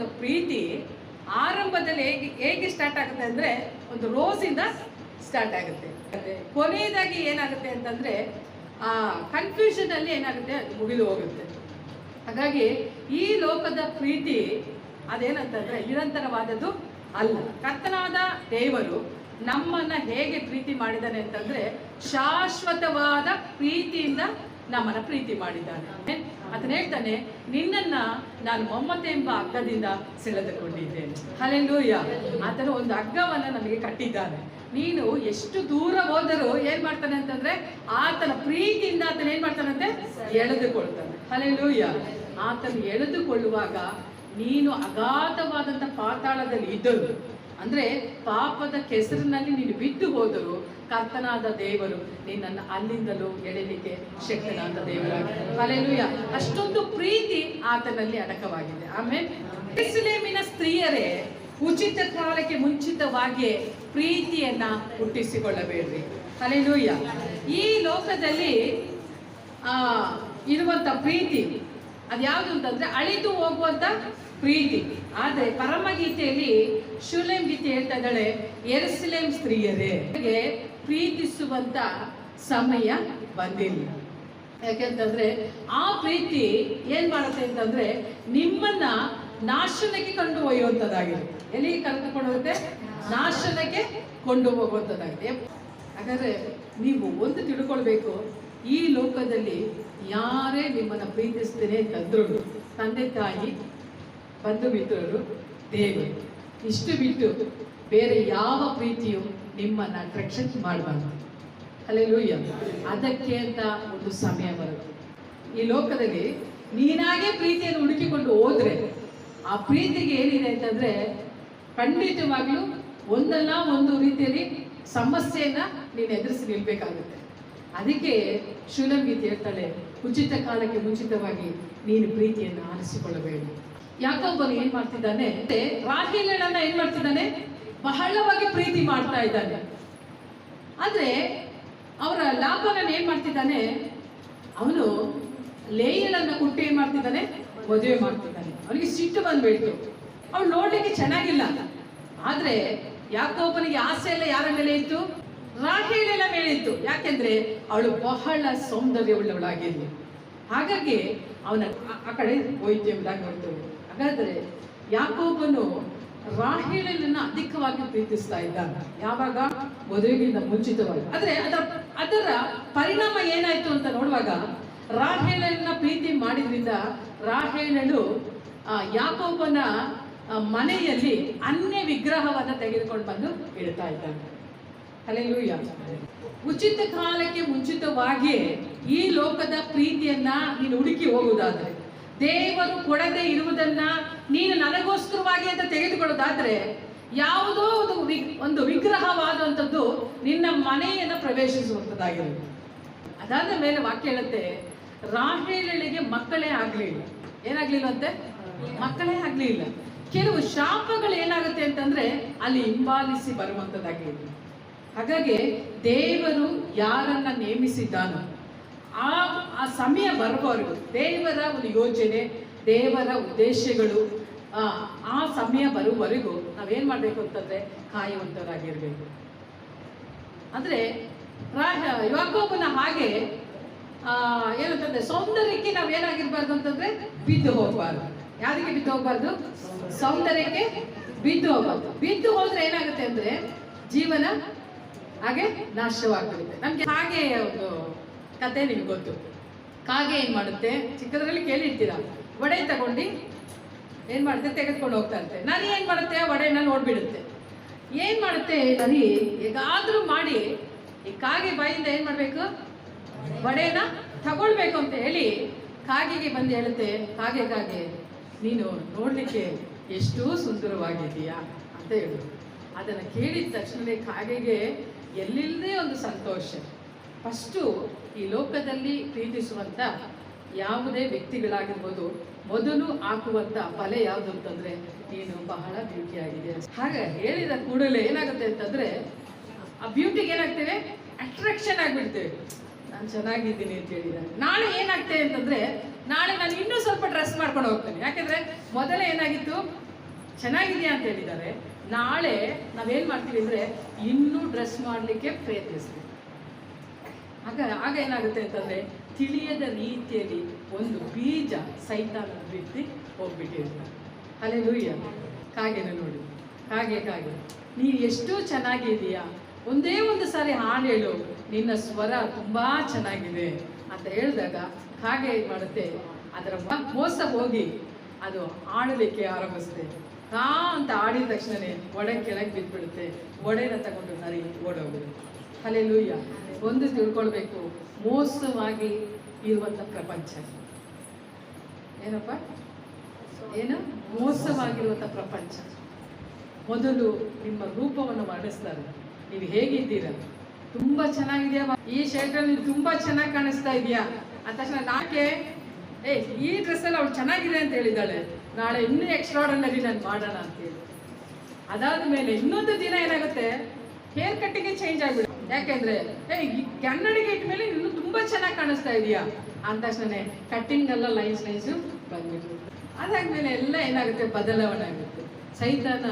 ಒಂದು ಪ್ರೀತಿ ಆರಂಭದಲ್ಲಿ ಹೇಗೆ ಹೇಗೆ ಸ್ಟಾರ್ಟ್ ಆಗುತ್ತೆ ಅಂದರೆ ಒಂದು ರೋಸಿಂದ ಸ್ಟಾರ್ಟ್ ಆಗುತ್ತೆ. ಕೊನೆಯದಾಗಿ ಏನಾಗುತ್ತೆ ಅಂತಂದರೆ, ಆ ಕನ್ಫ್ಯೂಷನಲ್ಲಿ ಏನಾಗುತ್ತೆ, ಅದು ಮುಗಿದು ಹೋಗುತ್ತೆ. ಹಾಗಾಗಿ ಈ ಲೋಕದ ಪ್ರೀತಿ ಅದೇನಂತಂದರೆ ನಿರಂತರವಾದದ್ದು ಅಲ್ಲ. ಕರ್ತನಾದ ದೇವರು ನಮ್ಮನ್ನು ಹೇಗೆ ಪ್ರೀತಿ ಮಾಡಿದ್ದಾನೆ ಅಂತಂದರೆ ಶಾಶ್ವತವಾದ ಪ್ರೀತಿಯಿಂದ ನಮ್ಮನ್ನ ಪ್ರೀತಿ ಮಾಡಿದ್ದಾನೆ. ಅದನ್ನ ಹೇಳ್ತಾನೆ, ನಿನ್ನನ್ನ ನಾನು ಮಮ್ಮತೆ ಎಂಬ ಹಗ್ಗದಿಂದ ಸೆಳೆದುಕೊಂಡಿದ್ದೇನೆ. ಹಲೆಲೂಯ ಆತನ ಒಂದು ಹಗ್ಗವನ್ನ ನಮಗೆ ಕಟ್ಟಿದ್ದಾನೆ. ನೀನು ಎಷ್ಟು ದೂರ ಹೋದರೂ ಏನ್ ಮಾಡ್ತಾನೆ ಅಂತಂದ್ರೆ, ಆತನ ಪ್ರೀತಿಯಿಂದ ಆತನ ಏನ್ ಮಾಡ್ತಾನಂತೆ ಎಳೆದುಕೊಳ್ತಾನೆ. ಹಲೆಲ್ಲೂಯ್ಯ ಆತನು ಎಳೆದುಕೊಳ್ಳುವಾಗ ನೀನು ಅಗಾಧವಾದಂತ ಪಾತಾಳದಲ್ಲಿ ಇದ್ದರು ಅಂದ್ರೆ ಪಾಪದ ಕೆಸರಿನಲ್ಲಿ ನೀನು ಬಿದ್ದು ಹೋದರೂ ಕರ್ತನಾದ ದೇವರು ನಿನ್ನನ್ನು ಅಲ್ಲಿಂದಲೂ ಎಳೆಯಲಿಕ್ಕೆ ಶಕ್ತನಾದ ದೇವರಾಗಿ ಹಲೆಲೂಯ ಅಷ್ಟೊಂದು ಪ್ರೀತಿ ಆತನಲ್ಲಿ ಅಡಕವಾಗಿದೆ. ಆಮೇಲೆ ಸ್ತ್ರೀಯರೇ, ಉಚಿತ ಕಾಲಕ್ಕೆ ಮುಂಚಿತವಾಗಿ ಪ್ರೀತಿಯನ್ನ ಹುಟ್ಟಿಸಿಕೊಳ್ಳಬೇಡ್ರಿ. ಹಲೆಲೂಯ ಈ ಲೋಕದಲ್ಲಿ, ಆ, ಇರುವಂತ ಪ್ರೀತಿ, ಅದ್ಯಾವುದು ಅಂತಂದ್ರೆ ಅಳಿದು ಹೋಗುವಂತ ಪ್ರೀತಿ. ಆದರೆ ಪರಮಗೀತೆಯಲ್ಲಿ ಶುಲೇಮ್ ಗೀತೆ ಹೇಳ್ತಾ ಇದ್ದಾಳೆ ಎರುಸಲೇಮ್ ಸ್ತ್ರೀಯರೇ ಪ್ರೀತಿಸುವಂತ ಸಮಯ ಬಂದಿಲ್ಲ. ಯಾಕೆಂತಂದ್ರೆ ಆ ಪ್ರೀತಿ ಏನ್ ಮಾಡುತ್ತೆ ಅಂತಂದ್ರೆ ನಿಮ್ಮನ್ನ ನಾಶನಕ್ಕೆ ಕಂಡು ಒಯ್ಯುವಂಥದ್ದಾಗಿರುತ್ತೆ ಎಲ್ಲಿ ಕರೆದುಕೊಂಡು ಹೋಗುತ್ತೆ? ನಾಶನಕ್ಕೆ ಕೊಂಡು ಹೋಗುವಂಥದ್ದಾಗಿದೆ ಹಾಗಾದ್ರೆ ನೀವು ಒಂದು ತಿಳ್ಕೊಳ್ಬೇಕು, ಈ ಲೋಕದಲ್ಲಿ ಯಾರೇ ನಿಮ್ಮನ್ನ ಪ್ರೀತಿಸ್ತೇನೆ ಅಂತಂದ್ರು, ತಂದೆ ತಾಯಿ ಬಂಧು ಮಿತ್ರರು ದೇವರು ಇಷ್ಟು ಬಿಟ್ಟು ಬೇರೆ ಯಾವ ಪ್ರೀತಿಯು ನಿಮ್ಮನ್ನ ಅಟ್ರಾಕ್ಷನ್ ಮಾಡಬಾರ್ದು. ಅಲ್ಲೆಲೂಯ್ಯ ಅದಕ್ಕೆ ಅಂತ ಒಂದು ಸಮಯ ಬರುತ್ತೆ. ಈ ಲೋಕದಲ್ಲಿ ನೀನಾಗೆ ಪ್ರೀತಿಯನ್ನು ಹುಡುಕಿಕೊಂಡು ಹೋದ್ರೆ ಆ ಪ್ರೀತಿಗೆ ಏನಿದೆ ಅಂತಂದ್ರೆ ಖಂಡಿತವಾಗ್ಲೂ ಒಂದಲ್ಲ ಒಂದು ರೀತಿಯಲ್ಲಿ ಸಮಸ್ಯೆಯನ್ನ ನೀನು ಎದುರಿಸಿ ನಿಲ್ಬೇಕಾಗುತ್ತೆ. ಅದಕ್ಕೆ ಶೂಲಂಗೀತಿ ಹೇಳ್ತಾಳೆ ಉಚಿತ ಕಾಲಕ್ಕೆ ಮುಂಚಿತವಾಗಿ ನೀನು ಪ್ರೀತಿಯನ್ನು ಆರಿಸಿಕೊಳ್ಳಬೇಡ. ಯಾಕೊಬ್ಬನು ಏನ್ ಮಾಡ್ತಿದ್ದಾನೆ? ರಾಹಿಲನ್ನ ಏನ್ ಮಾಡ್ತಿದ್ದಾನೆ? ಬಹಳವಾಗಿ ಪ್ರೀತಿ ಮಾಡ್ತಾ ಇದ್ದಾನೆ. ಆದ್ರೆ ಅವರ ಲಾಭನ ಏನ್ ಮಾಡ್ತಿದ್ದಾನೆ? ಅವನು ಲೇಯಲನ್ನ ಕುಟ್ಟಿ ಏನ್ ಮಾಡ್ತಿದ್ದಾನೆ? ಮದುವೆ ಮಾಡ್ತಿದ್ದಾನೆ. ಅವನಿಗೆ ಸಿಟ್ಟು ಬಂದ್ಬಿಡ್ತು. ಅವ್ನು ನೋಡ್ಲಿಕ್ಕೆ ಚೆನ್ನಾಗಿಲ್ಲ. ಆದ್ರೆ ಯಾಕೊಬ್ಬನಿಗೆ ಆಸೆ ಎಲ್ಲ ಯಾರ ಮೇಲೆ ಇತ್ತು? ರಾಹೇಲನ ಮೇಲೆ ಇತ್ತು. ಯಾಕೆಂದ್ರೆ ಅವಳು ಬಹಳ ಸೌಂದರ್ಯ ಉಳ್ಳವಳಾಗಿರ್ಲಿ ಹಾಗಾಗಿ ಅವನ ಆ- ಕಡೆ ನೋಡ್ತೇವೆ ಹಾಗಾದ್ರೆ ಯಾಕೋಬನು ರಾಹೇಲನ್ನ ಅಧಿಕವಾಗಿ ಪ್ರೀತಿಸ್ತಾ ಇದ್ದಾನೆ. ಯಾವಾಗ? ಮದುವೆಗಿಂತ ಮುಂಚಿತವಾಗಿ. ಆದರೆ ಅದರ ಅದರ ಪರಿಣಾಮ ಏನಾಯ್ತು ಅಂತ ನೋಡುವಾಗ ರಾಹೇಲನ್ನ ಪ್ರೀತಿ ಮಾಡಿದ್ರಿಂದ ರಾಹೇಳಲು ಆ, ಯಾಕೋಬನ ಮನೆಯಲ್ಲಿ ಅನ್ಯ ವಿಗ್ರಹವನ್ನು ತೆಗೆದುಕೊಂಡು ಬಂದು ಇಡ್ತಾ ಇದ್ದಾನೆ. ಹಲೆಲೂಯ ಉಚಿತ ಕಾಲಕ್ಕೆ ಮುಂಚಿತವಾಗಿ ಈ ಲೋಕದ ಪ್ರೀತಿಯನ್ನ ನೀನು ಹುಡುಕಿ ಹೋಗುವುದಾದ್ರೆ ದೇವರು ಕೊಡದೆ ಇರುವುದನ್ನ ನೀನು ನನಗೋಸ್ಕರವಾಗಿ ಅಂತ ತೆಗೆದುಕೊಳ್ಳೋದಾದ್ರೆ, ಯಾವುದೋ ಒಂದು ಒಂದು ವಿಗ್ರಹವಾದಂಥದ್ದು ನಿನ್ನ ಮನೆಯನ್ನು ಪ್ರವೇಶಿಸುವಂಥದ್ದಾಗಿರುತ್ತೆ. ಅದಾದ ಮೇಲೆ ವಾಕ್ಯ ಹೇಳುತ್ತೆ ರಾಹೇಳಿಗೆ ಮಕ್ಕಳೇ ಆಗ್ಲಿಲ್ಲ ಏನಾಗ್ಲಿಲ್ಲಂತೆ ಮಕ್ಕಳೇ ಆಗ್ಲಿಲ್ಲ ಕೆಲವು ಶಾಪಗಳು ಏನಾಗುತ್ತೆ ಅಂತಂದ್ರೆ, ಅಲ್ಲಿ ಹಿಂಬಾಲಿಸಿ ಬರುವಂಥದ್ದಾಗಿದೆ ಹಾಗಾಗಿ ದೇವರು ಯಾರನ್ನ ನೇಮಿಸಿದ್ದಾನೋ ಆ ಆ ಸಮಯ ಬರುವವರೆಗೂ ದೇವರ ಒಂದು ಯೋಜನೆ, ದೇವರ ಉದ್ದೇಶಗಳು, ಆ ಸಮಯ ಬರುವವರೆಗೂ ನಾವೇನು ಮಾಡಬೇಕು ಅಂತಂದ್ರೆ ಕಾಯುವಂತರಾಗಿರ್ಬೇಕು. ಅಂದ್ರೆ ಯುವಕೋಪನ ಹಾಗೆ ಏನಂತಂದ್ರೆ ಸೌಂದರ್ಯಕ್ಕೆ ನಾವ್ ಏನಾಗಿರ್ಬಾರ್ದು ಅಂತಂದ್ರೆ ಬಿದ್ದು ಹೋಗ್ಬಾರ್ದು. ಯಾರಿಗೆ ಬಿದ್ದು ಹೋಗ್ಬಾರ್ದು? ಸೌಂದರ್ಯಕ್ಕೆ ಬಿದ್ದು ಹೋಗ್ಬಾರ್ದು. ಬಿದ್ದು ಹೋದ್ರೆ ಏನಾಗುತ್ತೆ ಅಂದ್ರೆ ಜೀವನ ಹಾಗೆ ನಾಶವಾಗ್ಬಿಡುತ್ತೆ. ನಮ್ಗೆ ಹಾಗೆ ಒಂದು ಕತೆ ನಿಮ್ಗೆ ಗೊತ್ತು. ಕಾಗೆ ಏನು ಮಾಡುತ್ತೆ? ಚಿಕ್ಕದ್ರಲ್ಲಿ ಕೇಳಿರ್ತೀರಾ? ವಡೆ ತಗೊಂಡು ಏನು ಮಾಡುತ್ತೆ? ತೆಗೆದುಕೊಂಡು ಹೋಗ್ತಾ ಇರುತ್ತೆ ನರಿ ಏನು ಮಾಡುತ್ತೆ? ವಡೆನ ನೋಡ್ಬಿಡುತ್ತೆ. ಏನು ಮಾಡುತ್ತೆ? ನರಿ ಹೇಗಾದರೂ ಮಾಡಿ ಈ ಕಾಗೆ ಬಾಯಿಂದ ಏನು ಮಾಡಬೇಕು? ವಡೆನ ತಗೊಳ್ಬೇಕು ಅಂತ ಹೇಳಿ ಕಾಗೆಗೆ ಬಂದು ಹೇಳುತ್ತೆ ಕಾಗೆ ಕಾಗೆ ನೀನು ನೋಡಲಿಕ್ಕೆ ಎಷ್ಟು ಸುಂದರವಾಗಿದೀಯಾ ಅಂತ ಹೇಳು ಅದನ್ನ ಕೇಳಿದ ತಕ್ಷಣವೇ ಕಾಗೆಗೆ ಎಲ್ಲಿಲ್ಲದೆ ಒಂದು ಸಂತೋಷ. ಫಸ್ಟು ಈ ಲೋಕದಲ್ಲಿ ಪ್ರೀತಿಸುವಂಥ ಯಾವುದೇ ವ್ಯಕ್ತಿಗಳಾಗಿರ್ಬೋದು, ಮೊದಲು ಹಾಕುವಂಥ ಬಲೆ ಯಾವುದು ಅಂತಂದರೆ ನೀನು ಬಹಳ ಬ್ಯೂಟಿಯಾಗಿದೆ ಹಾಗೆ ಹೇಳಿದ ಕೂಡಲೇ ಏನಾಗುತ್ತೆ ಅಂತಂದರೆ, ಆ ಬ್ಯೂಟಿಗೆ ಏನಾಗ್ತೇವೆ? ಅಟ್ರಾಕ್ಷನ್ ಆಗಿಬಿಡ್ತೇವೆ. ನಾನು ಚೆನ್ನಾಗಿದ್ದೀನಿ ಅಂತ ಹೇಳಿದ್ದಾರೆ ನಾಳೆ ಏನಾಗ್ತೇವೆ ಅಂತಂದರೆ, ನಾಳೆ ನಾನು ಇನ್ನೂ ಸ್ವಲ್ಪ ಡ್ರೆಸ್ ಮಾಡ್ಕೊಂಡು ಹೋಗ್ತೇನೆ. ಯಾಕೆಂದರೆ ಮೊದಲೇ ಏನಾಗಿತ್ತು? ಚೆನ್ನಾಗಿದೆಯಾ ಅಂತ ಹೇಳಿದ್ದಾರೆ ನಾಳೆ ನಾವೇನು ಮಾಡ್ತೀವಿ ಅಂದರೆ, ಇನ್ನೂ ಡ್ರೆಸ್ ಮಾಡಲಿಕ್ಕೆ ಪ್ರಯತ್ನಿಸ್ತೀವಿ. ಆಗ ಆಗ ಏನಾಗುತ್ತೆ ಅಂತಂದರೆ ತಿಳಿಯದ ರೀತಿಯಲ್ಲಿ ಒಂದು ಬೀಜ ಸೈತಾನ ಬಿತ್ತಿ ಹೋಗ್ಬಿಟ್ಟಿರ್ತಾರೆ ಅಲೆ ಲೂಯ್ಯ ಕಾಗೆನ ನೋಡಿ. ಕಾಗೆ ಕಾಗೆ. ನೀನು ಎಷ್ಟು ಚೆನ್ನಾಗಿದೆಯಾ ಒಂದೇ ಒಂದು ಸಾರಿ ಹಾಡು ಹೇಳು. ನಿನ್ನ ಸ್ವರ ತುಂಬ ಚೆನ್ನಾಗಿದೆ ಅಂತ ಹೇಳಿದಾಗ ಕಾಗೆ ಮಾಡುತ್ತೆ? ಅದರ ಮೋಸ ಹೋಗಿ ಅದು ಆಡಲಿಕ್ಕೆ ಆರಂಭಿಸುತ್ತೆ. ಕಾ ಅಂತ ಆಡಿದ ತಕ್ಷಣನೇ ಒಡೆ ಕೆಳಗೆ ಬಿದ್ದುಬಿಡುತ್ತೆ ಒಡೆನ ತಗೊಂಡು ನರಿ ಓಡೋಗುತ್ತೆ. ಅಲ್ಲೇ ಲೂಯ್ಯ ಒಂದು ತಿಳ್ಕೊಳ್ಬೇಕು. ಮೋಸವಾಗಿ ಇರುವಂಥ ಪ್ರಪಂಚ. ಏನಪ್ಪ? ಏನು? ಮೋಸವಾಗಿರುವಂಥ ಪ್ರಪಂಚ. ಮೊದಲು ನಿಮ್ಮ ರೂಪವನ್ನು ವರ್ಣಿಸ್ತಾರೆ. ನೀವು ಹೇಗಿದ್ದೀರ? ತುಂಬಾ ಚೆನ್ನಾಗಿದೆಯಾ ಈ ಶರ್ಟಲ್ಲಿ ಅಲ್ಲಿ ತುಂಬಾ ಚೆನ್ನಾಗಿ ಕಾಣಿಸ್ತಾ ಇದೆಯಾ? ಅಂತ ತಕ್ಷಣ ನಾಕೆ? ಏ, ಈ ಡ್ರೆಸ್ ಅಲ್ಲಿ ಅವಳು ಚೆನ್ನಾಗಿದೆ ಅಂತ ಹೇಳಿದ್ದಾಳೆ. ನಾಳೆ ಇನ್ನೂ ಎಕ್ಸ್ಟ್ರಾಡನರಿ ನಾನು ಮಾಡೋಣ ಅಂತ ಹೇಳಿ. ಅದಾದ ಮೇಲೆ ಇನ್ನೊಂದು ದಿನ ಏನಾಗುತ್ತೆ? ಹೇರ್ ಕಟ್ಟಿಂಗೇ ಚೇಂಜ್ ಆಗ್ಬಿಡುತ್ತೆ. ಯಾಕೆಂದ್ರೆ ಏ ಕನ್ನಡಿಗೆ ಇಟ್ಮೇಲೆ ಇನ್ನೂ ತುಂಬಾ ಚೆನ್ನಾಗಿ ಕಾಣಿಸ್ತಾ ಇದೆಯಾ? ಅಂದ ತಕ್ಷಣ ಕಟ್ಟಿಂಗ್ ಎಲ್ಲ ಲೈನ್ಸ್ ಲೈನ್ಸ್ ಬಂದ್ಬಿಟ್ಟು ಅದಾದ್ಮೇಲೆ ಎಲ್ಲ ಏನಾಗುತ್ತೆ? ಬದಲಾವಣೆ ಆಗುತ್ತೆ ಸೈತಾನ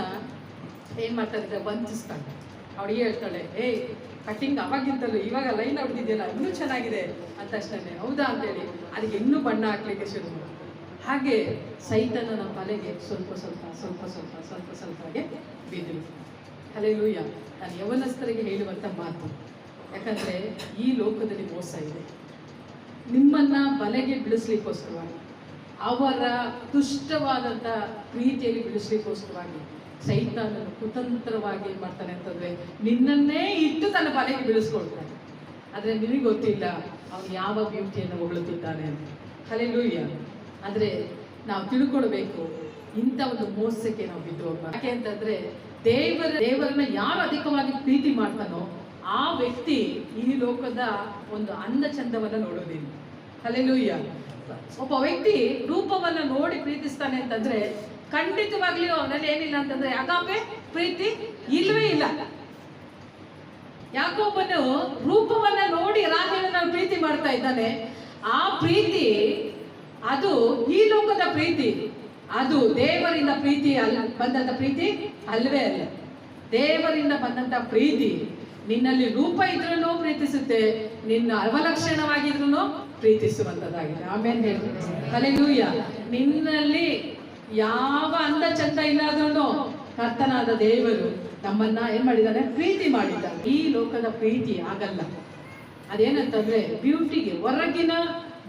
ಏನ್ ಮಾಡ್ತಾರೆ ವಂಚಿಸ್ತಾನೆ ಅವಳಿಗೆ ಹೇಳ್ತಾಳೆ, ಏಯ್, ಕಟ್ಟಿಂಗ್ ಅವಾಗಿಂತಲೂ ಇವಾಗ ಲೈನ್ ಹೊಡೆದಿದೆಯಲ್ಲ, ಇನ್ನೂ ಚೆನ್ನಾಗಿದೆ. ಅಂತ ತಕ್ಷಣ ಹೌದಾ? ಅಂತೇಳಿ, ಅದಕ್ಕೆ ಇನ್ನೂ ಬಣ್ಣ ಹಾಕ್ಲಿಕ್ಕೆ ಶುರು ಹಾಗೆ ನಮ್ಮ ಮನೆಗೆ ಸ್ವಲ್ಪ ಸ್ವಲ್ಪ ಸ್ವಲ್ಪ ಸ್ವಲ್ಪ ಸ್ವಲ್ಪ ಸ್ವಲ್ಪಗೆ ಬಿದ್ದರು ಅಲ್ಲೆಲ್ಲೂಯ್ಯ ನಾನು ಯವನಸ್ಥರಿಗೆ ಹೇಳುವಂಥ ಮಾತು. ಯಾಕಂದರೆ ಈ ಲೋಕದಲ್ಲಿ ಮೋಸ ಇದೆ. ನಿಮ್ಮನ್ನು ಬಲೆಗೆ ಬಿಡಿಸ್ಲಿಕ್ಕೋಸ್ಕರವಾಗಿ ಅವರ ದುಷ್ಟವಾದಂಥ ಪ್ರೀತಿಯಲ್ಲಿ ಬಿಡಿಸ್ಲಿಕ್ಕೋಸ್ಕರವಾಗಿ ಸೈತಾನನು ಕುತಂತ್ರವಾಗಿ ಏನು ಮಾಡ್ತಾನೆ ಅಂತಂದರೆ ನಿನ್ನನ್ನೇ ಇಟ್ಟು ತನ್ನ ಬಲೆಗೆ ಬಿಡಿಸ್ಕೊಳ್ತಾನೆ ಆದರೆ ನಿನಗೆ ಗೊತ್ತಿಲ್ಲ, ಅವನು ಯಾವ ಬ್ಯೂಟಿಯನ್ನು ಹೊಗಳುತ್ತಿದ್ದಾನೆ ಅಂತ. ಹಲೆಲೂಯ್ಯ ಆದರೆ ನಾವು ತಿಳ್ಕೊಳ್ಬೇಕು, ಇಂಥ ಒಂದು ಮೋಸಕ್ಕೆ ನಾವು ಬಿದ್ದು ಯಾಕೆ ಅಂತಂದ್ರೆ ದೇವರ ದೇವರನ್ನ ಯಾರು ಅಧಿಕವಾಗಿ ಪ್ರೀತಿ ಮಾಡ್ತಾನೋ ಆ ವ್ಯಕ್ತಿ ಈ ಲೋಕದ ಒಂದು ಅಂದ ಚಂದವನ್ನ ನೋಡೋದಿಲ್ಲ ಹಲೆಲೂಯ್ಯ ಒಬ್ಬ ವ್ಯಕ್ತಿ ರೂಪವನ್ನ ನೋಡಿ ಪ್ರೀತಿಸ್ತಾನೆ ಅಂತಂದ್ರೆ ಖಂಡಿತವಾಗ್ಲೂ ಅವನಲ್ಲಿ ಏನಿಲ್ಲ ಅಂತಂದ್ರೆ ಯಾಕಾಪೆ ಪ್ರೀತಿ ಇಲ್ವೇ ಇಲ್ಲ. ಯಾಕೊಬ್ಬನು ರೂಪವನ್ನ ನೋಡಿ ರಾಜನ ಪ್ರೀತಿ ಮಾಡ್ತಾ ಇದ್ದಾನೆ. ಆ ಪ್ರೀತಿ, ಅದು ಈ ಲೋಕದ ಪ್ರೀತಿ. ಅದು ದೇವರಿಂದ ಪ್ರೀತಿ ಅಲ್ಲ ಬಂದಂತ ಪ್ರೀತಿ ಅಲ್ವೇ ಅಲ್ಲ ದೇವರಿಂದ ಬಂದಂತ ಪ್ರೀತಿ ನಿನ್ನಲ್ಲಿ ರೂಪ ಇದ್ರೂ ಪ್ರೀತಿಸುತ್ತೆ, ನಿನ್ನ ಅವಲಕ್ಷಣವಾಗಿದ್ರು ಪ್ರೀತಿಸುವಂತದ್ದಾಗಿದೆ. ಆಮೇಲೆ ಹೇಳ್ತೀನಿ. ಹಲೆಲೂಯ್ಯ ನಿನ್ನಲ್ಲಿ ಯಾವ ಅಂದ ಚಂದ ಇಲ್ಲಾದ್ರೂ ಕರ್ತನಾದ ದೇವರು ನಮ್ಮನ್ನ ಏನ್ ಮಾಡಿದ್ದಾನೆ? ಪ್ರೀತಿ ಮಾಡಿದ್ದಾನೆ. ಈ ಲೋಕದ ಪ್ರೀತಿ ಆಗಲ್ಲ. ಅದೇನಂತಂದ್ರೆ ಬ್ಯೂಟಿಗೆ ಹೊರಗಿನ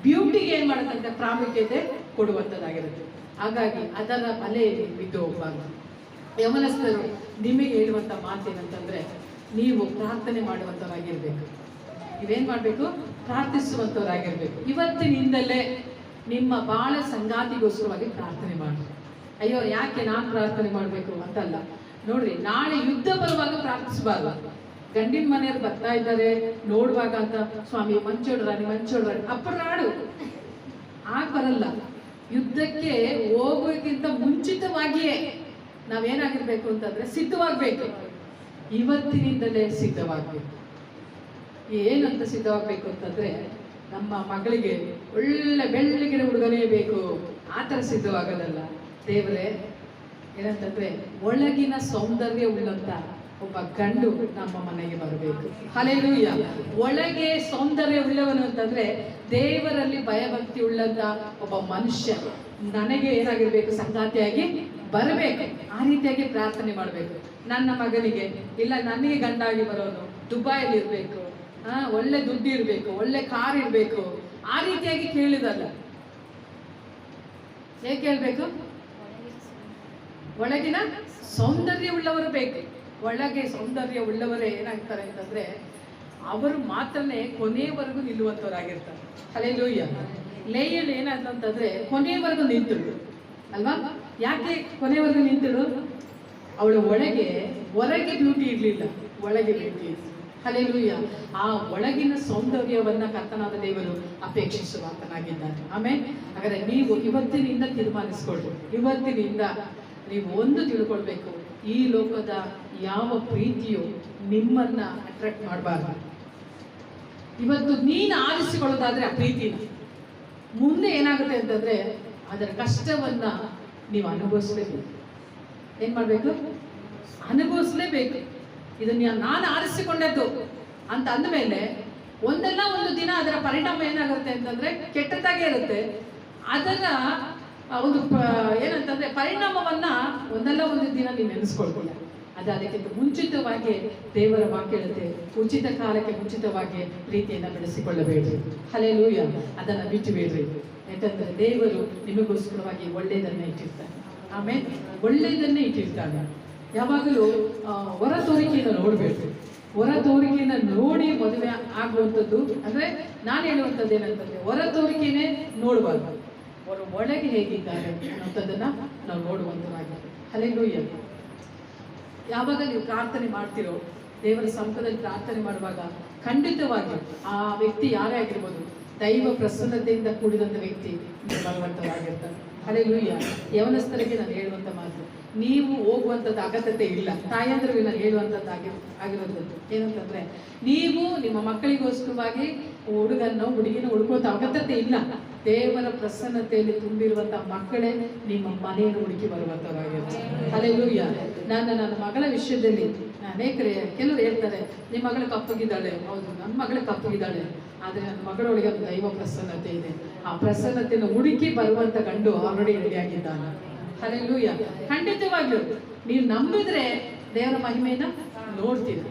ಬ್ಯೂಟಿಗೆ ಏನ್ ಮಾಡುತ್ತಂತೆ? ಪ್ರಾಮುಖ್ಯತೆ ಕೊಡುವಂಥದ್ದಾಗಿರುತ್ತೆ ಹಾಗಾಗಿ ಅದರ ಬಲೆಯಲ್ಲಿ ಬಿದ್ದು ಹೋಗಬಾರ್ದು. ಯಮನಸ್ಥರು ನಿಮಗೆ ಹೇಳುವಂಥ ಮಾತೇನಂತಂದ್ರೆ ನೀವು ಪ್ರಾರ್ಥನೆ ಮಾಡುವಂಥವರಾಗಿರಬೇಕು ನೀವೇನ್ ಮಾಡಬೇಕು? ಪ್ರಾರ್ಥಿಸುವಂಥವರಾಗಿರಬೇಕು ಇವತ್ತಿನಿಂದಲೇ ನಿಮ್ಮ ಬಾಳ ಸಂಗಾತಿಗೋಸ್ಕರವಾಗಿ ಪ್ರಾರ್ಥನೆ ಮಾಡಿ. ಅಯ್ಯೋ, ಯಾಕೆ ನಾನು ಪ್ರಾರ್ಥನೆ ಮಾಡಬೇಕು ಅಂತಲ್ಲ. ನೋಡ್ರಿ, ನಾಳೆ ಯುದ್ಧ ಬರುವಾಗ ಪ್ರಾರ್ಥಿಸಬಾರ್ದು. ಗಂಡಿನ ಮನೆಯವ್ರು ಬರ್ತಾ ಇದ್ದಾರೆ, ನೋಡುವಾಗ ಅಂತ, ಸ್ವಾಮಿ ಮಂಚೋಡ್ರಾಣಿ ಮಂಚೋಡ್ರಾಣಿ ಅಪ್ಪರಾಡು ಆಗ ಬರಲ್ಲ. ಯುದ್ಧಕ್ಕೆ ಹೋಗೋಕ್ಕಿಂತ ಮುಂಚಿತವಾಗಿಯೇ ನಾವೇನಾಗಿರ್ಬೇಕು ಅಂತಂದ್ರೆ ಸಿದ್ಧವಾಗಬೇಕು. ಇವತ್ತಿನಿಂದಲೇ ಸಿದ್ಧವಾಗಬೇಕು. ಏನಂತ ಸಿದ್ಧವಾಗ್ಬೇಕು ಅಂತಂದ್ರೆ ನಮ್ಮ ಮಗಳಿಗೆ ಒಳ್ಳೆ ಬೆಳ್ಳಗಿನ ಹುಡುಗನೇ ಬೇಕು. ಆ ಥರ ಸಿದ್ಧವಾಗೋದಲ್ಲ. ದೇವರೇ ಏನಂತಂದ್ರೆ ಒಳಗಿನ ಸೌಂದರ್ಯ ಉಳ್ಳಂತ ಒಬ್ಬ ಗಂಡು ನಮ್ಮ ಮನೆಗೆ ಬರಬೇಕು. ಹಲೆಲೂಯ್ಯ ಒಳಗೆ ಸೌಂದರ್ಯ ಉಳ್ಳವನು ಅಂತಂದ್ರೆ ದೇವರಲ್ಲಿ ಭಯಭಕ್ತಿ ಉಳ್ಳಂತ ಒಬ್ಬ ಮನುಷ್ಯ. ನನಗೆ ಏನಾಗಿರ್ಬೇಕು? ಸಂಗಾತಿಯಾಗಿ ಬರಬೇಕು. ಆ ರೀತಿಯಾಗಿ ಪ್ರಾರ್ಥನೆ ಮಾಡಬೇಕು. ನನ್ನ ಮಗನಿಗೆ, ಇಲ್ಲ ನನಗೆ ಗಂಡಾಗಿ ಬರೋನು, ದುಬಾಯಲ್ಲಿ ಇರಬೇಕು. ಆ, ಒಳ್ಳೆ ದುಡ್ಡು ಇರಬೇಕು, ಒಳ್ಳೆ ಕಾರ್ ಇರಬೇಕು. ಆ ರೀತಿಯಾಗಿ ಕೇಳಿದಲ್ಲ. ಹೇಗೆ ಕೇಳಬೇಕು? ಒಳಗಿನ ಸೌಂದರ್ಯ ಉಳ್ಳವರು ಬೇಕು. ಒಳಗೆ ಸೌಂದರ್ಯ ಉಳ್ಳವರೇ ಏನಾಗ್ತಾರೆ ಅಂತಂದ್ರೆ ಅವರು ಮಾತ್ರನೇ ಕೊನೆಯವರೆಗೂ ನಿಲ್ಲುವಂಥವ್ರಾಗಿರ್ತಾರೆ ಅಲ್ಲೇ ಲೋಯ್ಯ ಲೇಯಲ್ಲಿ ಏನಾಯ್ತಂತಂದ್ರೆ ಕೊನೆಯವರೆಗೂ ನಿಂತಳು ಅಲ್ವಾ? ಯಾಕೆ ಕೊನೆಯವರೆಗೂ ನಿಂತಳು ಅವಳ ಒಳಗೆ, ಹೊರಗೆ ಬ್ಯೂಟಿ ಇರಲಿಲ್ಲ. ಒಳಗೆ ಬ್ಯೂಟಿ ಇತ್ತು ಹಲೆಲೂಯ್ಯ ಆ ಒಳಗಿನ ಸೌಂದರ್ಯವನ್ನ ಕರ್ತನಾದ ದೇವರು ಅಪೇಕ್ಷಿಸುವಂತನಾಗಿದ್ದಾನೆ ಆಮೇಲೆ ಹಾಗಾದ್ರೆ ನೀವು ಇವತ್ತಿನಿಂದ ತೀರ್ಮಾನಿಸ್ಕೊಳ್ಳಿ ಇವತ್ತಿನಿಂದ ನೀವು ಒಂದು ತಿಳ್ಕೊಳ್ಬೇಕು. ಈ ಲೋಕದ ಯಾವ ಪ್ರೀತಿಯು ನಿಮ್ಮನ್ನ ಅಟ್ರಾಕ್ಟ್ ಮಾಡಬಾರ್ದು. ಇವತ್ತು ನೀನು ಆರಿಸಿಕೊಳ್ಳೋದಾದ್ರೆ ಆ ಪ್ರೀತಿನ. ಮುಂದೆ ಏನಾಗುತ್ತೆ ಅಂತಂದ್ರೆ ಅದರ ಕಷ್ಟವನ್ನ ನೀವು ಅನುಭವಿಸ್ಬೇಕು ಏನ್ ಮಾಡ್ಬೇಕು? ಅನುಭವಿಸ್ಲೇಬೇಕು. ಇದನ್ನ ನಾನು ಆರಿಸಿಕೊಂಡದ್ದು ಅಂತ ಅಂದಮೇಲೆ ಒಂದಲ್ಲ ಒಂದು ದಿನ ಅದರ ಪರಿಣಾಮ ಏನಾಗುತ್ತೆ ಅಂತಂದ್ರೆ ಕೆಟ್ಟದಾಗೇ ಇರುತ್ತೆ. ಅದರ ಆ, ಒಂದು ಏನಂತಂದ್ರೆ ಪರಿಣಾಮವನ್ನ ಒಂದಲ್ಲ ಒಂದು ದಿನ ನೀವು ನೆನೆಸ್ಕೊಳ್ತೀಯ. ಅದು ಅದಕ್ಕಿಂತ ಮುಂಚಿತವಾಗಿ ದೇವರ ವಾಕ್ಯ ಇರುತ್ತೆ ಉಚಿತ ಕಾಲಕ್ಕೆ ಮುಂಚಿತವಾಗಿ ಪ್ರೀತಿಯನ್ನ ಬೆಳೆಸಿಕೊಳ್ಳಬೇಡ್ರಿ. ಹಲೇಲೂಯ ಅದನ್ನ ಬಿಟ್ಟುಬೇಡ್ರಿ. ಯಾಕಂದ್ರೆ ದೇವರು ನಿಮಗೋಸ್ಕರವಾಗಿ ಒಳ್ಳೆಯದನ್ನ ಇಟ್ಟಿರ್ತಾನೆ. ಆಮೇಲೆ ಒಳ್ಳೆಯದನ್ನೇ ಇಟ್ಟಿರ್ತಾನೆ. ಯಾವಾಗಲೂ ಹೊರ ತೋರಿಕೆಯನ್ನು ನೋಡಬೇಕು. ಹೊರ ತೋರಿಕೆಯನ್ನು ನೋಡಿ ಮದುವೆ ಆಗುವಂಥದ್ದು, ಅಂದ್ರೆ ನಾನು ಹೇಳುವಂಥದ್ದು ಏನಂತಂದ್ರೆ ಹೊರ ತೋರಿಕೆನೇ ನೋಡಬಾರ್ದು. ಅವರ ಒಳಗೆ ಹೇಗಿದ್ದಾರೆ ಅಂತದನ್ನ ನಾವು ನೋಡುವಂಥದ್ದಾಗಿದೆ ಹಲೆಲೂಯ್ಯ ಯಾವಾಗ ನೀವು ಪ್ರಾರ್ಥನೆ ಮಾಡ್ತಿರೋ, ದೇವರ ಸಮ್ಮುಖದಲ್ಲಿ ಪ್ರಾರ್ಥನೆ ಮಾಡುವಾಗ ಖಂಡಿತವಾಗಿ ಆ ವ್ಯಕ್ತಿ ಯಾರೇ ಆಗಿರ್ಬೋದು, ದೈವ ಪ್ರಸನ್ನತೆಯಿಂದ ಕೂಡಿದಂತ ವ್ಯಕ್ತಿ ಬಲವಂತವಾಗಿರ್ತಾರೆ ಹಲೆಲೂಯ್ಯ ಯವನಸ್ಥರಿಗೆ ನಾನು ಹೇಳುವಂಥ ಮಾತು. ನೀವು ಹೋಗುವಂಥದ್ದು ಅಗತ್ಯತೆ ಇಲ್ಲ. ತಾಯಂದ್ರಿಗೆ ನಾನು ಹೇಳುವಂಥದ್ದು ಆಗಿ ಆಗಿರೋದು ಏನಂತಂದ್ರೆ, ನೀವು ನಿಮ್ಮ ಮಕ್ಕಳಿಗೋಸ್ಕರವಾಗಿ ಹುಡುಗನೋ, ಹುಡುಗಿನ ಹುಡುಕುವಂಥ ಅಗತ್ಯತೆ ಇಲ್ಲ. ದೇವರ ಪ್ರಸನ್ನತೆಯಲ್ಲಿ ತುಂಬಿರುವಂಥ ಮಕ್ಕಳೇ ನಿಮ್ಮ ಮನೆಯನ್ನು ಹುಡುಕಿ ಬರುವಂಥದ್ದಾಗಿರುತ್ತೆ ಹಲೆಲೂಯ್ಯ ನಾನು ನನ್ನ ಮಗಳ ವಿಷಯದಲ್ಲಿ ಅನೇಕರೇ ಕೆಲವರು ಹೇಳ್ತಾರೆ ನಿಮ್ಮ ಮಗಳು ಕಪ್ಪಗಿದ್ದಾಳೆ. ಹೌದು ನನ್ನ ಮಗಳು ಕಪ್ಪಗಿದ್ದಾಳೆ. ಆದರೆ ನನ್ನ ಮಗಳೊಳಗೆ ದೈವ ಪ್ರಸನ್ನತೆ ಇದೆ. ಆ ಪ್ರಸನ್ನತೆಯನ್ನು ಹುಡುಕಿ ಬರುವಂತ ಗಂಡು ಆಲ್ರೆಡಿ ರೆಡಿಯಾಗಿದ್ದಾನೆ ಹಲೆಲೂಯ್ಯ ಖಂಡಿತವಾಗಿಯೂ, ನೀವು ನಂಬಿದ್ರೆ ದೇವರ ಮಹಿಮೆಯನ್ನ ನೋಡ್ತೀರಿ.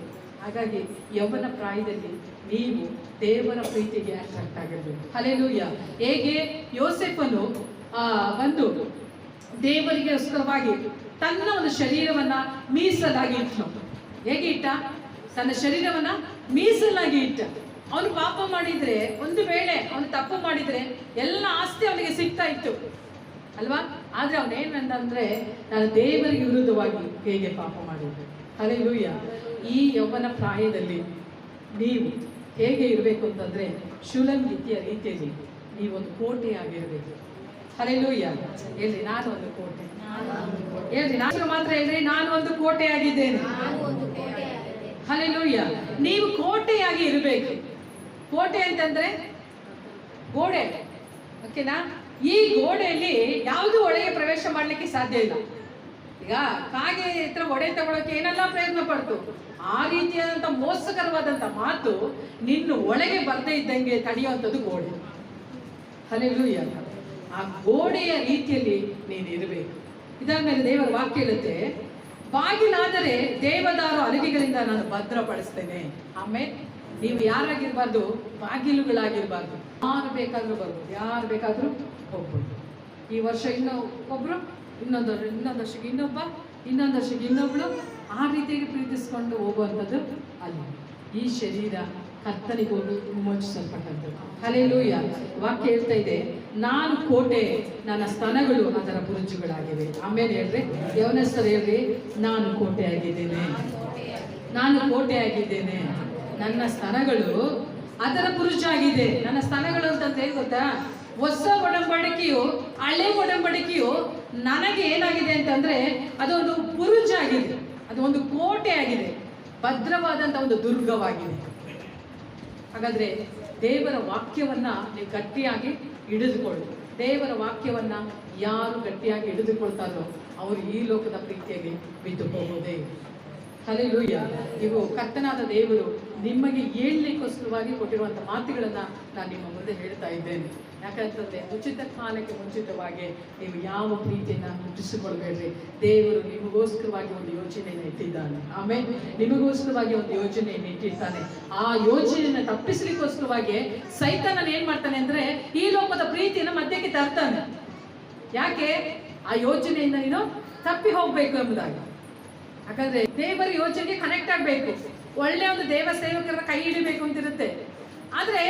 ಹಾಗಾಗಿ, ಯೌವನ ಪ್ರಾಯದಲ್ಲಿ ನೀವು ದೇವರ ಪ್ರೀತಿಗೆ ಅಟ್ರಾಕ್ಟ್ ಆಗಿರ್ಬೇಕು. ಹಲೇಲೂಯ್ಯ ಹೇಗೆ ಯೋಸೆಫನು ದೇವರಿಗೆ ದೇವರಿಗೋಸ್ಕರವಾಗಿ ತನ್ನ ಒಂದು ಶರೀರವನ್ನ ಮೀಸಲಾಗಿ ಇಟ್ನು ಹೇಗೆ ಇಟ್ಟ? ತನ್ನ ಶರೀರವನ್ನ ಮೀಸಲಾಗಿ ಇಟ್ಟ. ಅವನು ಪಾಪ ಮಾಡಿದ್ರೆ, ಒಂದು ವೇಳೆ ಅವನು ತಪ್ಪು ಮಾಡಿದ್ರೆ ಎಲ್ಲ ಆಸ್ತಿ ಅವನಿಗೆ ಸಿಗ್ತಾ ಇತ್ತು. ಅಲ್ವಾ? ಆದ್ರೆ ಅವನೇನಂದ್ರೆ, ನಾನು ದೇವರಿಗೆ ವಿರುದ್ಧವಾಗಿ ಹೇಗೆ ಪಾಪ ಮಾಡಿದ್ದೆ? ಲೂಯ್ಯ ಈ ಯೌವನ ಪ್ರಾಯದಲ್ಲಿ ನೀವು ಹೇಗೆ ಇರಬೇಕು ಅಂತಂದ್ರೆ ರೀತಿಯ ರೀತಿಯಲ್ಲಿ ನೀವೊಂದು ಕೋಟೆಯಾಗಿರ್ಬೇಕು ಹಲೆಲೂಯ್ಯ ಹೇಳ್ರಿ ನಾನು ಒಂದು ಕೋಟೆ. ಹೇಳ್ರಿ ನಾನು ಮಾತ್ರ ಹೇಳ್ರಿ ನಾನು ಒಂದು ಕೋಟೆಯಾಗಿದ್ದೇನೆ ಹಲೆಲೂಯ್ಯ ನೀವು ಕೋಟೆಯಾಗಿ ಇರಬೇಕು. ಕೋಟೆ ಅಂತಂದ್ರೆ ಗೋಡೆ. ಓಕೆನಾ? ಈ ಗೋಡೆಯಲ್ಲಿ ಯಾವುದು ಒಳಗೆ ಪ್ರವೇಶ ಮಾಡ್ಲಿಕ್ಕೆ ಸಾಧ್ಯ ಇಲ್ಲ. ಈಗ ಕಾಗೆ ಹತ್ರ ಒಡೆ ತಗೊಳಕ್ಕೆ ಏನೆಲ್ಲ ಪ್ರಯತ್ನ ಪಡ್ತು? ಆ ರೀತಿಯಾದಂತ ಮೋಸಕರವಾದಂತ ಮಾತು ನಿನ್ನ ಒಳಗೆ ಬರ್ತಾ ಇದ್ದಂಗೆ ತಡೆಯುವಂಥದ್ದು ಗೋಡೆ. ಹಲೆಲೂಯ್ಯ ಆ ಗೋಡೆಯ ರೀತಿಯಲ್ಲಿ ನೀನು ಇರಬೇಕು. ಇದಾದ್ಮೇಲೆ ದೇವರ ವಾಕ್ಯ ಇರುತ್ತೆ ಬಾಗಿಲಾದರೆ ದೇವದಾರು ಅಲಗಿಗಳಿಂದ ನಾನು ಭದ್ರಪಡಿಸ್ತೇನೆ. ಆಮೇಲೆ ನೀವು ಯಾರಾಗಿರ್ಬಾರ್ದು? ಬಾಗಿಲುಗಳಾಗಿರ್ಬಾರ್ದು. ಯಾರು ಬೇಕಾದ್ರೂ ಬರ್ಬೋದು. ಯಾರು ಬೇಕಾದ್ರೂ ಹೋಗ್ಬೋದು. ಈ ವರ್ಷ ಇನ್ನೂ ಒಬ್ರು? ಇನ್ನೊಂದು ಇನ್ನೊಂದು ಇನ್ನೊಬ್ಬ ಇನ್ನೊಂದು ವರ್ಷಕ್ಕೆ ಇನ್ನೊಬ್ಳು ಆ ರೀತಿಯಾಗಿ ಪ್ರೀತಿಸ್ಕೊಂಡು ಹೋಗುವಂಥದ್ದು ಅಲ್ಲ. ಈ ಶರೀರ ಕರ್ತನಿಗೋಗಿ ವಿಮೋಚಿಸಲ್ಪಟ್ಟಂಥದ್ದು ಹಲೆಲೂಯ ವಾಕ್ಯ ಹೇಳ್ತಾ ಇದೆ ನಾನು ಕೋಟೆ ನನ್ನ ಸ್ತನಗಳು ಅದರ ಬುರುಜುಗಳಾಗಿವೆ ಆಮೇಲೆ ಹೇಳ್ರಿ ಯವನಸ್ಥರು ಹೇಳ್ರಿ? ನಾನು ಕೋಟೆ ಆಗಿದ್ದೇನೆ. ನಾನು ಕೋಟೆ ಆಗಿದ್ದೇನೆ. ನನ್ನ ಸ್ತನಗಳು ಅದರ ಬುರುಜಾಗಿದೆ ನನ್ನ ಸ್ತನಗಳು ಅಂತಂದ್ರೆ ಗೊತ್ತಾ? ಹೊಸ ಒಡಂಬಡಿಕೆಯು, ಹಳೆ ಒಡಂಬಡಿಕೆಯು ನನಗೆ ಏನಾಗಿದೆ ಅಂತಂದ್ರೆ ಅದೊಂದು ಪುರುಜಾಗಿದೆ ಅದು ಒಂದು ಕೋಟೆ ಆಗಿದೆ. ಭದ್ರವಾದಂತ ಒಂದು ದುರ್ಗವಾಗಿದೆ. ಹಾಗಾದ್ರೆ ದೇವರ ವಾಕ್ಯವನ್ನ ನೀವು ಗಟ್ಟಿಯಾಗಿ ಹಿಡಿದುಕೊಳ್ಳಿ. ದೇವರ ವಾಕ್ಯವನ್ನ ಯಾರು ಗಟ್ಟಿಯಾಗಿ ಹಿಡಿದುಕೊಳ್ತಾರೋ ಅವರು ಈ ಲೋಕದ ಪ್ರೀತಿಯಲ್ಲಿ ಬಿದ್ದು ಹೋಗೋದೇ ಹಲೆಲೂಯ್ಯ ಇವು ಕರ್ತನಾದ ದೇವರು ನಿಮಗೆ ಹೇಳಲಿಕ್ಕೋಸ್ಕರವಾಗಿ ಕೊಟ್ಟಿರುವಂಥ ಮಾತುಗಳನ್ನು ನಾನು ನಿಮ್ಮ ಮುಂದೆ ಹೇಳ್ತಾ ಇದ್ದೇನೆ. ಯಾಕಂತಂದರೆ ಉಚಿತ ಕಾಲಕ್ಕೆ ಮುಂಚಿತವಾಗಿ ನೀವು ಯಾವ ಪ್ರೀತಿಯನ್ನು ಹುಟ್ಟಿಸಿಕೊಳ್ಬೇಡ್ರಿ ದೇವರು ನಿಮಗೋಸ್ಕರವಾಗಿ ಒಂದು ಯೋಜನೆಯನ್ನು ಇಟ್ಟಿದ್ದಾನೆ. ಆಮೇಲೆ ನಿಮಗೋಸ್ಕರವಾಗಿ ಒಂದು ಯೋಜನೆಯನ್ನು ಇಟ್ಟಿರ್ತಾನೆ. ಆ ಯೋಜನೆಯನ್ನು ತಪ್ಪಿಸ್ಲಿಕ್ಕೋಸ್ಕರವಾಗಿ ಸೈತಾನನ ಏನು ಮಾಡ್ತಾನೆ ಅಂದ್ರೆ ಈ ಲೋಕದ ಪ್ರೀತಿಯನ್ನು ಮಧ್ಯಕ್ಕೆ ತರ್ತಾನೆ. ಯಾಕೆ? ಆ ಯೋಜನೆಯಿಂದ ನೀನು ತಪ್ಪಿ ಹೋಗಬೇಕು ಎಂಬುದಾಗಿ. ಯಾಕಂದ್ರೆ ದೇವರ ಯೋಚನೆಗೆ ಕನೆಕ್ಟ್ ಆಗ್ಬೇಕು. ಒಳ್ಳೆ ಒಂದು ದೇವ ಸೇವಕರ ಕೈ ಹಿಡಿಬೇಕು ಅಂತಿರುತ್ತೆ. ಆದ್ರೆ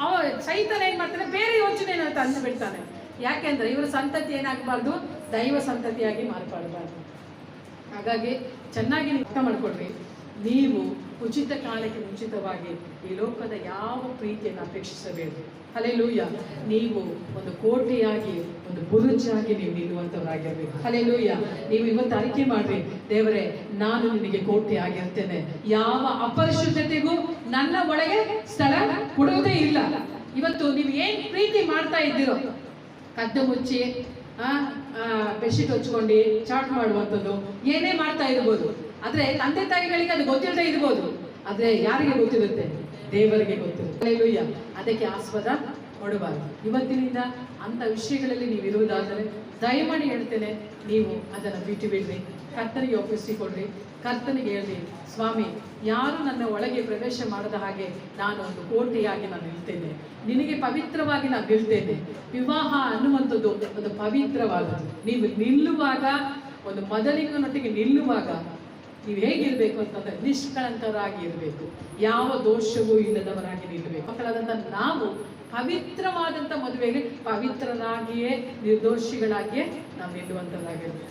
ಅವ ಸೈತನ ಏನ್ ಮಾಡ್ತಾನೆ? ಬೇರೆ ಯೋಚನೆ ತಂದು ಬಿಡ್ತಾನೆ. ಯಾಕೆಂದ್ರೆ ಇವರ ಸಂತತಿ ಏನಾಗಬಾರ್ದು? ದೈವ ಸಂತತಿಯಾಗಿ ಮಾರ್ಪಾಡಬಾರ್ದು. ಹಾಗಾಗಿ ಚೆನ್ನಾಗಿ ಅರ್ಥ ಮಾಡ್ಕೊಡ್ರಿ ನೀವು ಉಚಿತ ಕಾಲಕ್ಕೆ ಮುಂಚಿತವಾಗಿ ಈ ಲೋಕದ ಯಾವ ಪ್ರೀತಿಯನ್ನು ಅಪೇಕ್ಷಿಸಬೇಕು ಹಲೆಲೂಯ ನೀವು ಒಂದು ಕೋಟೆಯಾಗಿ, ಒಂದು ಬುರುಜಾಗಿ ನೀವು ನಿಲ್ಲುವಂಥವರಾಗಿರ್ಬೇಕು ಹಲೆಲೂಯ ನೀವು ಇವತ್ತು ಅರಿಕೆ ಮಾಡ್ರಿ. ದೇವರೇ, ನಾನು ನಿನಗೆ ಕೋಟೆ ಆಗಿರ್ತೇನೆ. ಯಾವ ಅಪರಿಶುದ್ಧತೆಗೂ ನನ್ನ ಒಳಗೆ ಸ್ಥಳ ಕೊಡುವುದೇ ಇಲ್ಲ. ಇವತ್ತು ನೀವು ಏನ್ ಪ್ರೀತಿ ಮಾಡ್ತಾ ಇದ್ದೀರೋ, ಕದ್ದು ಮುಚ್ಚಿ ಬೆಡ್ಶೀಟ್ ಹಚ್ಕೊಂಡು ಚಾಟ್ ಮಾಡುವಂಥದ್ದು, ಏನೇ ಮಾಡ್ತಾ ಇರ್ಬೋದು. ಆದ್ರೆ ತಂದೆ ತಾಯಿಗಳಿಗೆ ಅದು ಗೊತ್ತಿಲ್ಲದೆ ಇರ್ಬೋದು. ಆದ್ರೆ ಯಾರಿಗೆ ಗೊತ್ತಿರುತ್ತೆ? ದೇವರಿಗೆ ಗೊತ್ತಿರುತ್ತೆ. ಅದಕ್ಕೆ ಆಸ್ಪದ ಕೊಡಬಾರದು. ಇವತ್ತಿನಿಂದ ಅಂತ ವಿಷಯಗಳಲ್ಲಿ ನೀವು ಇರುವುದಾದರೆ ದಯಮಾಡಿ ಹೇಳ್ತೇನೆ, ನೀವು ಅದನ್ನು ಬಿಟ್ಟು ಬಿಡ್ರಿ. ಕರ್ತನಿಗೆ ಒಪ್ಪಿಸಿಕೊಡ್ರಿ ಕರ್ತನಿಗೆ ಹೇಳ್ರಿ, ಸ್ವಾಮಿ, ಯಾರು ನನ್ನ ಒಳಗೆ ಪ್ರವೇಶ ಮಾಡದ ಹಾಗೆ ನಾನು ಒಂದು ಕೋಟೆಯಾಗಿ ನಾನು ನಿಲ್ತೇನೆ. ನಿನಗೆ ಪವಿತ್ರವಾಗಿ ನಾನು ನಿಲ್ತೇನೆ. ವಿವಾಹ ಅನ್ನುವಂಥದ್ದು ಒಂದು ಪವಿತ್ರವಾದ ನೀವು ನಿಲ್ಲುವಾಗ, ಒಂದು ಮೊದಲಿಂಗನೊಟ್ಟಿಗೆ ನಿಲ್ಲುವಾಗ ನೀವು ಹೇಗಿರ್ಬೇಕು ಅಂತಂದ್ರೆ ನಿಷ್ಕಳಂಕರಾಗಿ ಇರಬೇಕು. ಯಾವ ದೋಷವೂ ಇಲ್ಲದವರಾಗಿ ನಿಲ್ಲಬೇಕು. ಮಕ್ಕಳಾದಂಥ ನಾವು ಪವಿತ್ರವಾದಂತ ಮದುವೆಗೆ ಪವಿತ್ರರಾಗಿಯೇ ನಿರ್ದೋಷಿಗಳಾಗಿಯೇ ನಾವು ನಿಲ್ಲುವಂಥದ್ದಾಗಿರ್ಬೇಕು